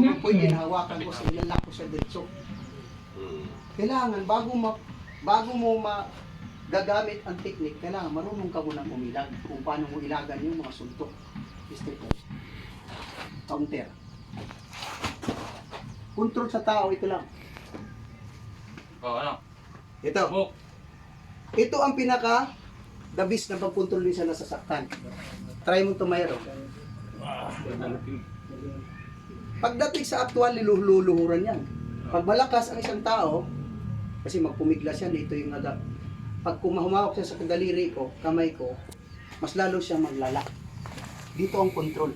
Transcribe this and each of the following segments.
naman po pwede hawakan ko sa ilalak ko sa diretso. Hmm. Kailangan bago ma bago mo ma gagamit ang technique, kailangan marunong ka munang umilag kung paano mo ilagan yung mga suntok. Step by. Counter. Control sa tao, ito lang. Oh, ano? Ito. Buk. Ito ang pinaka the best na pagkontrol din sa nasasaktan. Try mo tumayro. Pagdating sa actual, luluhuran yan. Pag malakas ang isang tao, kasi magpumiglas yan, ito yung naga. Pag kumahumawak siya sa daliri ko, kamay ko, mas lalo siya maglala. Dito ang control.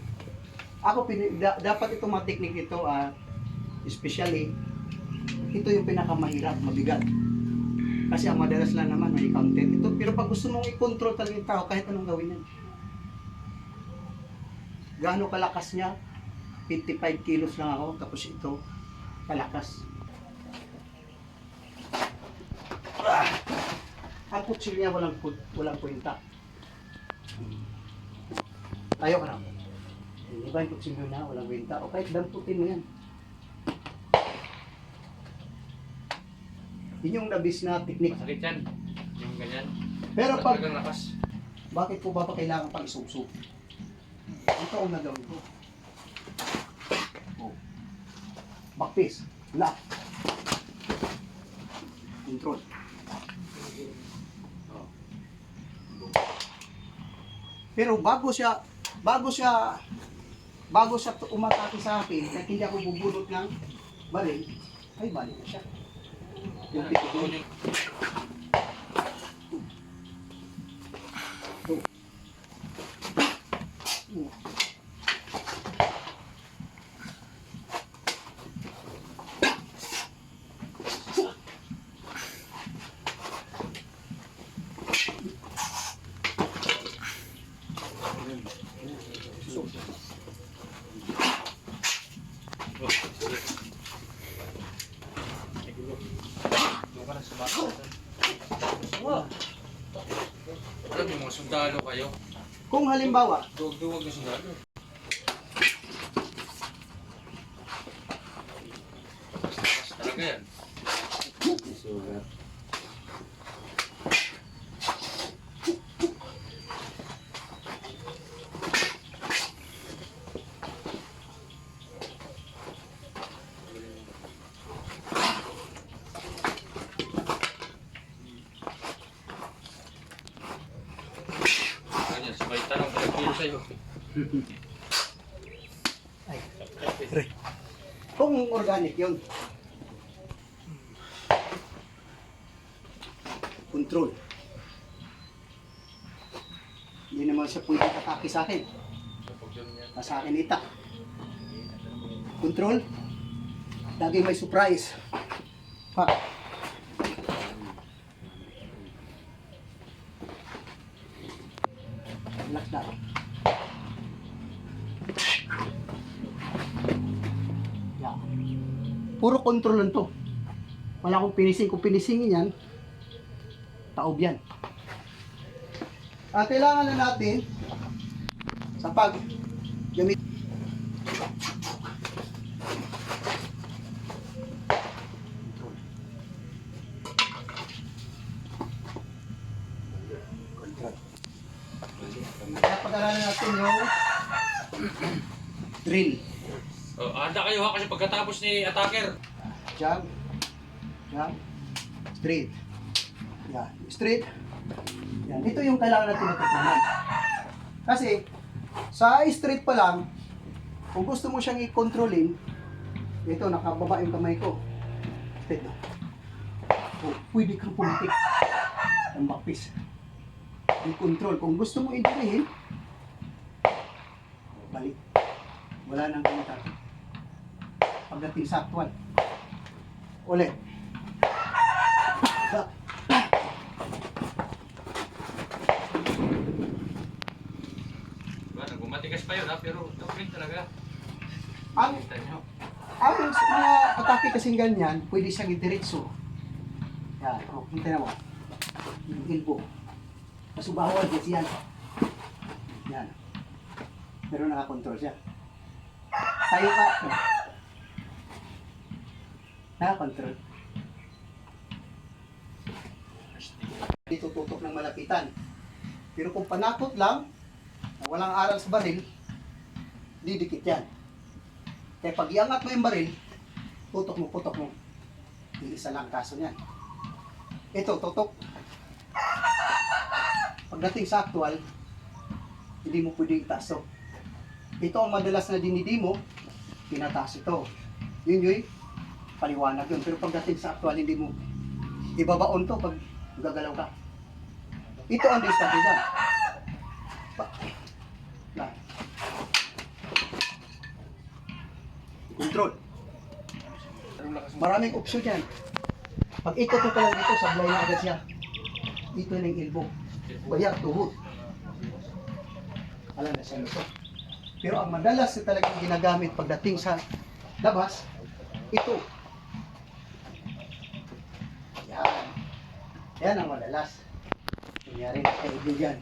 Ako, pini- da- dapat itong mga technique ito, ah, especially, ito yung pinakamahirap, mabigat. Kasi ang madalas lang naman may counter ito. Pero pag gusto mong i-control talaga yung tao, kahit anong gawin yan. Gaano kalakas niya? 55 kilos lang ako, tapos ito, kalakas. Ah! Ang kutsil niya walang, walang kwenta. Tayo ka na. Di ba yung kutsilyo na walang kwenta? O kahit damputin mo yan. Yun yung nabis na technique. Masakit yan. Yung ganyan. Pero pag bakit po ba pa kailangan pang isubsob? Ito ang nagawin ko. Oh. Backface. Lock. Control. Pero bago siya, bago siya, bago siya umatake sa akin, kahit hindi ako bubulot ng baril, ay balik na siya. Yung pitulong. Mo, mga sundalo kayo. Kung halimbawa, Duwag-duwag na sundalo. Lakas talaga yan. Ganyan, kung organic yun, control. Hindi naman siya pwede kataki sa akin. Sa akin ita. Control. Lagi may surprise. Ha. Relax Puro control lang to. Wala akong pinising. Kung pinisingin yan, taob yan. At kailangan na natin sa pag gamit. Kaya pag-aralan natin yung drill. Handa kayo ha kasi pagkatapos ni attacker. Jump. Jump. Straight. Yan. Straight. Yan. Ito yung kailangan natin matutunan. Kasi, sa straight pa lang, kung gusto mo siyang i-controlin, ito, nakababa yung kamay ko. Straight na. Oh, pwede kang pumatik. Ang backpiece. I-control. Kung gusto mo i-dirihin, balik. Wala nang ganito pagdating sa actual. Ulit. Nagumatigas pa yun ha, pero okay talaga. Ang, ang mga atake kasing ganyan, pwede siyang idiretso. Yan, o, kita na mo. Yung elbow. Kaso bawal kasi yan. Yan. Pero nakakontrol siya. Tayo ka. Nakakontrol. Dito tutok ng malapitan. Pero kung panakot lang, na walang aral sa baril, didikit yan. Kaya pag iangat mo yung baril, tutok mo, putok mo. Iisa lang ang kaso niyan. Ito, tutok. Pagdating sa actual, hindi mo pwede itaas to. Ito ang madalas na dinidi mo, tinataas ito. Yun yun, paliwanag yun. Pero pagdating sa actual, hindi mo ibabaon to pag gagalaw ka. Ito ang na. Control. Maraming option yan. Pag ito ko lang dito, sablay na agad siya. Dito na yung elbow. Baya, tuhod. Alam na siya ito. Pero ang madalas na talagang ginagamit pagdating sa labas, ito. Yan. Yan ang madalas. Kunyari na kaibigan.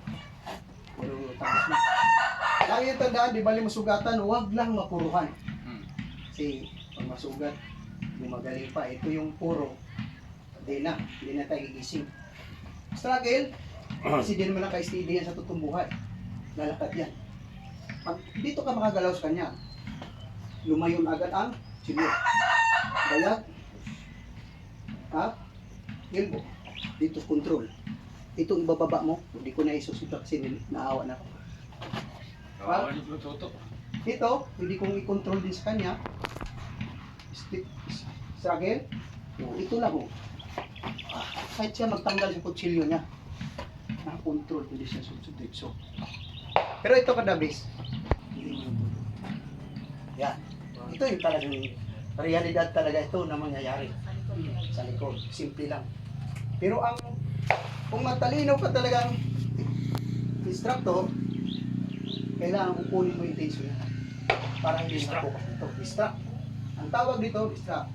Puro tapos na. Lagi yung tandaan, di bali masugatan, huwag lang mapuruhan. Hmm. Kasi pag masugat, yung magaling pa, ito yung puro. Hindi na, hindi na tayo gigising. Struggle, kasi di naman naka-steady yan sa totoong buhay. Lalakad yan. Pag dito ka makagalaw sa kanya, lumayon agad ang silyo. Bayag, ha? Elbow. Dito control. Ito ibababa mo, hindi ko na isusunod kasi naawa na ako. Po, Toto. Ito, hindi kong i-control din sa kanya. Stick, struggle. Oh, ito lang oh. Ah, kahit siya magtanggal sa kutsilyo niya. Nakakontrol, hindi siya susubditso. Pero ito kadabis, Yan. Ito yung talagang realidad talaga ito na mangyayari sa likod. Simple lang. Pero ang kung matalino ka talagang instructor, kailangan kukunin mo yung tension niya. Para hindi makuha ito. Distract. Ang tawag dito, distract.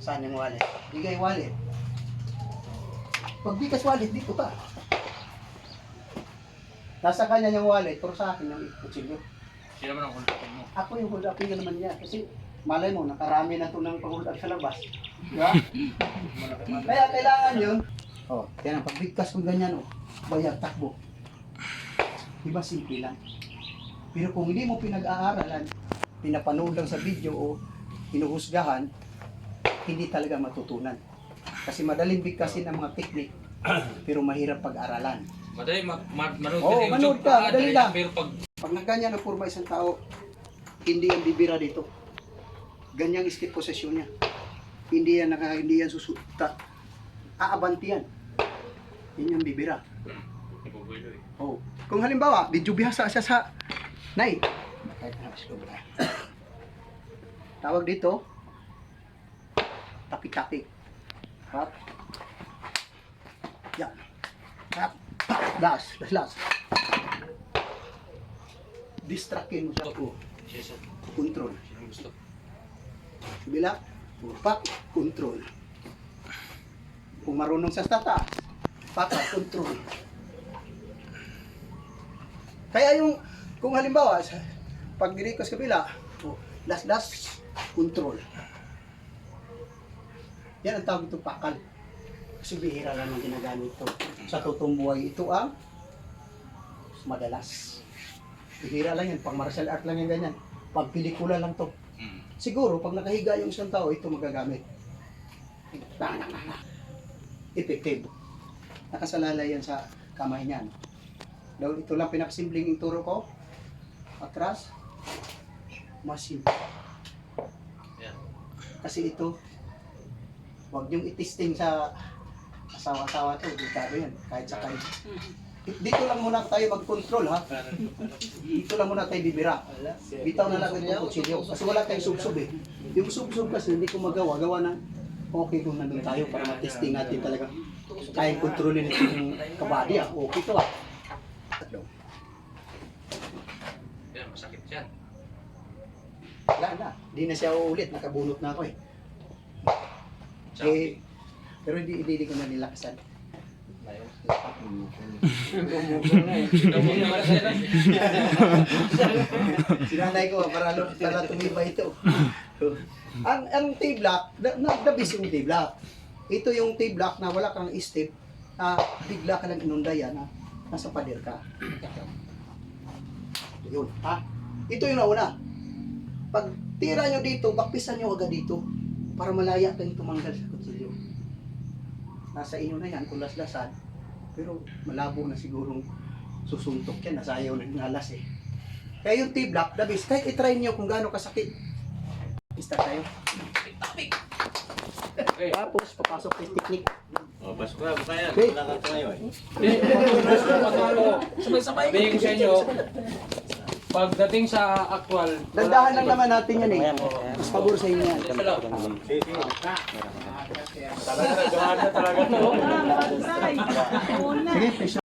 Saan yung wallet? Bigay wallet. Pag di wallet, dito ka. Nasa kanya yung wallet, pero sa akin yung kutsilyo. Sino naman ang kulapin mo? Ako yung hold ka naman niya. Kasi malay mo, nakarami na ito ng pag-hold up sa labas. Diba? Kaya kailangan yun. Oh, kaya pag bigkas ko ganyan, oh, bayag, takbo. Diba simple lang. Pero kung hindi mo pinag-aaralan, pinapanood lang sa video o hinuhusgahan, hindi talaga matutunan. Kasi madaling bigkasin ang mga teknik, pero mahirap pag-aralan. Madali, ma ma manood sa manood ka, ah, madali dali lang. Pero pag Pag nagganyan ang forma isang tao, hindi yan bibira dito. Ganyang step possession niya. Hindi yan naka, hindi yan susuta. Aabanti yan. Yan yung bibira. Oh. Kung halimbawa, medyo bihasa siya sa Nay. Tawag dito, tapi-tapi. Hop. Yan. Hop. Last. Last. Last. Distractin mo siya. Control. Bila, pak, control. Kung marunong sa tataas, paka, control. Kaya yung, kung halimbawa, pag diri sa kabila, last, last, control. Yan ang tawag ito pakal. Kasi bihira lang ang ginagamit ito. Sa totoong buhay, ito ang madalas. Bihira lang yan, pang martial art lang yan ganyan. Pag pelikula lang to. Siguro, pag nakahiga yung isang tao, ito magagamit. Effective. Nakasalalay yan sa kamay niyan. Dahil ito lang pinakasimpleng ituro ko. Atras. Mas simple. Yan. Kasi ito, huwag niyong itisting sa asawa-asawa to. Delikado yan. Kahit sa kayo. Dito lang muna tayo mag-control ha. Dito lang muna tayo bibira. Bitaw na lang itong kutsilyo. Kasi wala tayong subsob eh. Yung subsob kasi hindi ko magawa. Gawa na okay kung nandun tayo para matesting natin talaga. Kaya kontrolin ito yung kabady ah. Okay to ah. Yan, masakit yan. Wala na. Hindi na siya uulit. Nakabunot na ako eh. Eh, pero hindi, hindi, hindi ko na nilakasan. Layo. Sinanay ko para para tumibay ito. ang ang T-block, na- nabis yung T-block. Ito yung T-block na wala kang step, na bigla ka lang inundayan na nasa pader ka. Yun, ha? Ito yung nauna. Pag tira nyo dito, bakpisan nyo agad dito para malaya kayong tumanggal sa kutsilyo. Nasa inyo na yan kung laslasan. Pero malabo na sigurong susuntok yan. Nasa ayaw na ng alas eh. Kaya yung T-block, the best, kahit itry nyo kung gaano kasakit. Start tayo. Tapos, papasok yung technique. Oh, pasok na, baka yan. Okay. Wala kang tumayo eh. Sabay-sabay. Sabihin ko sa inyo, pagdating sa actual, Dandahan lang naman natin yan eh. Mas pabor sa inyo yan. Sige, sige. talaga, talaga, talaga, no? Sige.